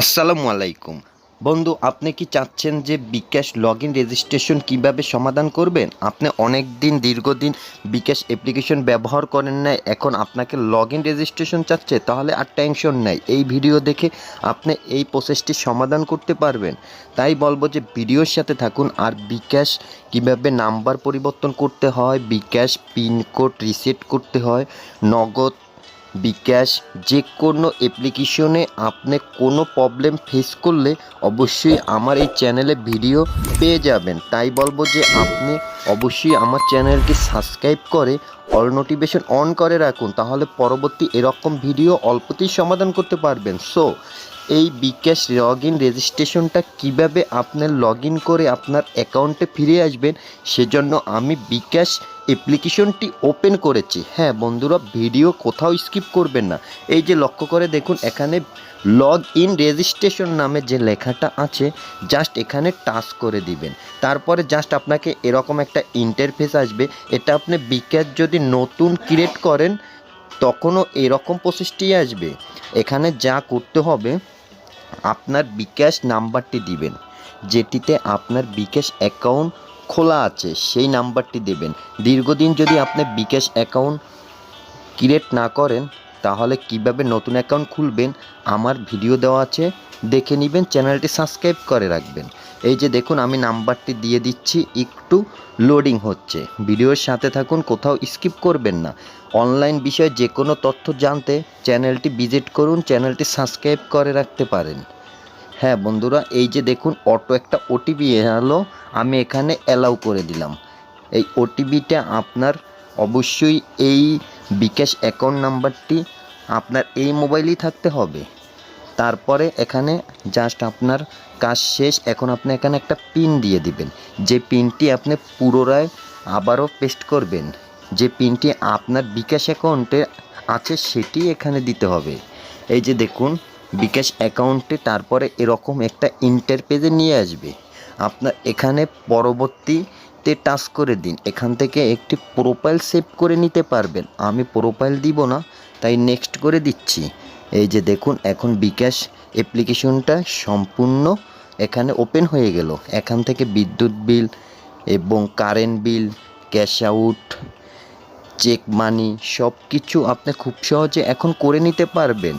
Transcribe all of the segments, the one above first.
আসসালামু আলাইকুম। বন্ধু, আপনি কি চাচ্ছেন যে বিকাশ লগ ইন রেজিস্ট্রেশন কীভাবে সমাধান করবেন? আপনি অনেক দিন দীর্ঘদিন বিকাশ অ্যাপ্লিকেশন ব্যবহার করেন না এখন আপনাকে লগ ইন রেজিস্ট্রেশন চাচ্ছে, তাহলে আর টেনশন নাই। এই ভিডিও দেখে আপনি এই প্রসেসটি সমাধান করতে পারবেন। তাই বলব যে ভিডিওর সাথে থাকুন, আর বিকাশ কীভাবে নাম্বার পরিবর্তন করতে হয়, বিকাশ পিনকোড রিসেট করতে হয়, নগদ বিকাশ, যে কোনো অ্যাপ্লিকেশনে আপনি কোনো প্রবলেম ফেস করলে অবশ্যই আমার এই চ্যানেলে ভিডিও পেয়ে যাবেন। তাই বলব যে আপনি অবশ্যই আমার চ্যানেলকে সাবস্ক্রাইব করে অল নোটিফিকেশন অন করে রাখুন, তাহলে পরবর্তী এরকম ভিডিও অল্পতেই সমাধান করতে পারবেন। সো এই বিকাশ লগ ইন রেজিস্ট্রেশনটা কীভাবে আপনার লগ ইন করে আপনার অ্যাকাউন্টে ফিরে আসবেন, সেজন্য আমি বিকাশ অ্যাপ্লিকেশনটি ওপেন করেছি। হ্যাঁ বন্ধুরা ভিডিও কোথাও স্কিপ করবেন না। এই যে লক্ষ্য করে দেখুন, এখানে লগ ইন রেজিস্ট্রেশন নামে যে লেখাটা আছে জাস্ট এখানে টাচ করে দিবেন। তারপরে জাস্ট আপনাকে এরকম একটা ইন্টারফেস আসবে। এটা আপনি বিকাশ যদি নতুন ক্রিয়েট করেন, তখনও এরকম প্রসেসটি আসবে। এখানে যা করতে হবে আপনার বিকাশ নাম্বারটি দিবেন। যেটিতে আপনার বিকাশ অ্যাকাউন্ট খোলা আছে, সেই নাম্বারটি দেবেন। দীর্ঘদিন যদি আপনি বিকাশ অ্যাকাউন্ট ক্রিয়েট না করেন, তাহলে কীভাবে নতুন অ্যাকাউন্ট খুলবেন? আমার ভিডিও দেওয়া আছে। দেখে নেবেন, চ্যানেলটি সাবস্ক্রাইব করে রাখবেন। এই যে দেখুন, আমি নাম্বারটি দিয়ে দিচ্ছি, একটু লোডিং হচ্ছে। ভিডিওর সাথে থাকুন, কোথাও স্কিপ করবেন না। অনলাইন বিষয়ে যে কোনো তথ্য জানতে চ্যানেলটি ভিজিট করুন, চ্যানেলটি সাবস্ক্রাইব করে রাখতে পারেন। হ্যাঁ বন্ধুরা, এই যে দেখুন, অটো একটা ওটিপি এলো, আমি এখানে অ্যালাউ করে দিলাম। এই ওটিপিটা আপনার অবশ্যই এই বিকাশ অ্যাকাউন্ট নাম্বারটি আপনার এই মোবাইলেই থাকতে হবে। তারপরে এখানে জাস্ট আপনার কাজ শেষ, এখন আপনি এখানে একটা পিন দিয়ে দিবেন। যে পিনটি আপনি পুনরায় আবারও পেস্ট করবেন, যে পিনটি আপনার বিকাশ অ্যাকাউন্টে আছে সেটি এখানে দিতে হবে। এই যে দেখুন, বিকাশ অ্যাকাউন্টে তারপরে এরকম একটা ইন্টারপেজে নিয়ে আসবে। আপনার এখানে পরবর্তীতে টাচ করে দিন। এখান থেকে একটি প্রোফাইল সেভ করে নিতে পারবেন। আমি প্রোফাইল দিব না, তাই নেক্সট করে দিচ্ছি। এই যে দেখুন, এখন বিকাশ অ্যাপ্লিকেশনটা সম্পূর্ণ এখানে ওপেন হয়ে গেল। এখান থেকে বিদ্যুৎ বিল এবং current bill, cash out, check money সব কিছু আপনি খুব সহজে এখন করে নিতে পারবেন।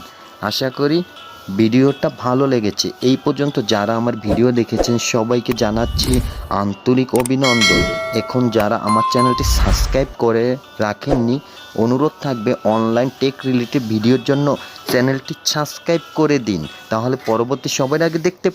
আশা করি ভিডিওটা ভালো লেগেছে। এই পর্যন্ত যারা আমার ভিডিও দেখেছেন, সবাইকে জানাচ্ছি আন্তরিক অভিনন্দন। এখন যারা আমার চ্যানেলটি সাবস্ক্রাইব করে রাখেননি, অনুরোধ থাকবে অনলাইন টেক রিলেটেড ভিডিওর জন্য চ্যানেলটি সাবস্ক্রাইব করে দিন তাহলে পরবর্তী সবার আগে দেখতে